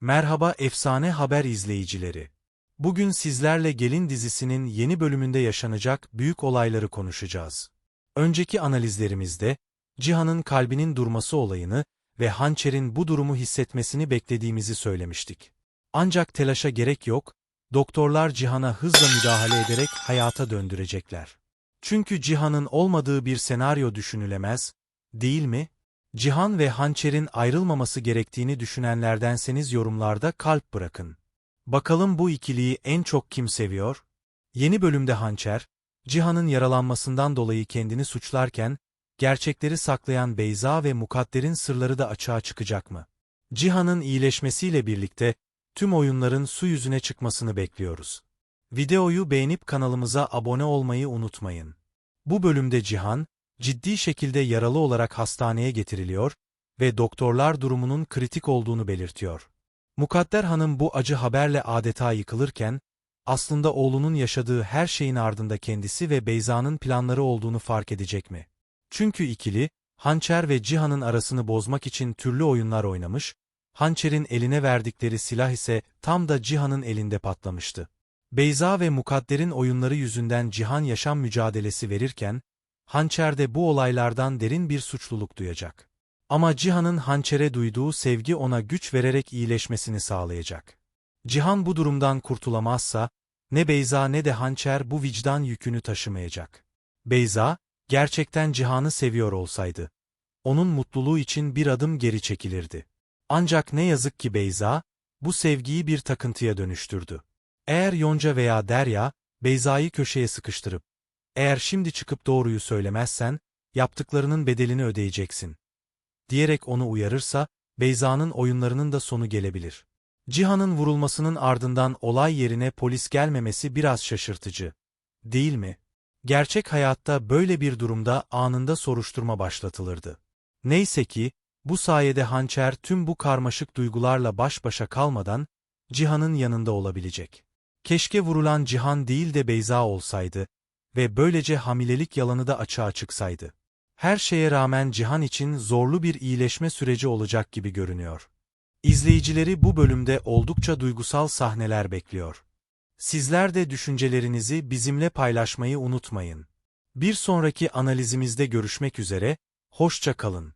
Merhaba efsane haber izleyicileri. Bugün sizlerle Gelin dizisinin yeni bölümünde yaşanacak büyük olayları konuşacağız. Önceki analizlerimizde, Cihan'ın kalbinin durması olayını ve Hançer'in bu durumu hissetmesini beklediğimizi söylemiştik. Ancak telaşa gerek yok, doktorlar Cihan'a hızla müdahale ederek hayata döndürecekler. Çünkü Cihan'ın olmadığı bir senaryo düşünülemez, değil mi? Cihan ve Hançer'in ayrılmaması gerektiğini düşünenlerdenseniz yorumlarda kalp bırakın. Bakalım bu ikiliyi en çok kim seviyor? Yeni bölümde Hançer, Cihan'ın yaralanmasından dolayı kendini suçlarken, gerçekleri saklayan Beyza ve Mukadder'in sırları da açığa çıkacak mı? Cihan'ın iyileşmesiyle birlikte, tüm oyunların su yüzüne çıkmasını bekliyoruz. Videoyu beğenip kanalımıza abone olmayı unutmayın. Bu bölümde Cihan, ciddi şekilde yaralı olarak hastaneye getiriliyor ve doktorlar durumunun kritik olduğunu belirtiyor. Mukadder Hanım bu acı haberle adeta yıkılırken, aslında oğlunun yaşadığı her şeyin ardında kendisi ve Beyza'nın planları olduğunu fark edecek mi? Çünkü ikili, Hançer ve Cihan'ın arasını bozmak için türlü oyunlar oynamış, Hançer'in eline verdikleri silah ise tam da Cihan'ın elinde patlamıştı. Beyza ve Mukadder'in oyunları yüzünden Cihan yaşam mücadelesi verirken, Hançer de bu olaylardan derin bir suçluluk duyacak. Ama Cihan'ın Hançer'e duyduğu sevgi ona güç vererek iyileşmesini sağlayacak. Cihan bu durumdan kurtulamazsa, ne Beyza ne de Hançer bu vicdan yükünü taşımayacak. Beyza, gerçekten Cihan'ı seviyor olsaydı, onun mutluluğu için bir adım geri çekilirdi. Ancak ne yazık ki Beyza, bu sevgiyi bir takıntıya dönüştürdü. Eğer Yonca veya Derya, Beyza'yı köşeye sıkıştırıp, eğer şimdi çıkıp doğruyu söylemezsen, yaptıklarının bedelini ödeyeceksin. Diyerek onu uyarırsa, Beyza'nın oyunlarının da sonu gelebilir. Cihan'ın vurulmasının ardından olay yerine polis gelmemesi biraz şaşırtıcı. Değil mi? Gerçek hayatta böyle bir durumda anında soruşturma başlatılırdı. Neyse ki, bu sayede Hançer tüm bu karmaşık duygularla baş başa kalmadan, Cihan'ın yanında olabilecek. Keşke vurulan Cihan değil de Beyza olsaydı, ve böylece hamilelik yalanı da açığa çıksaydı. Her şeye rağmen Cihan için zorlu bir iyileşme süreci olacak gibi görünüyor. İzleyicileri bu bölümde oldukça duygusal sahneler bekliyor. Sizler de düşüncelerinizi bizimle paylaşmayı unutmayın. Bir sonraki analizimizde görüşmek üzere, hoşça kalın.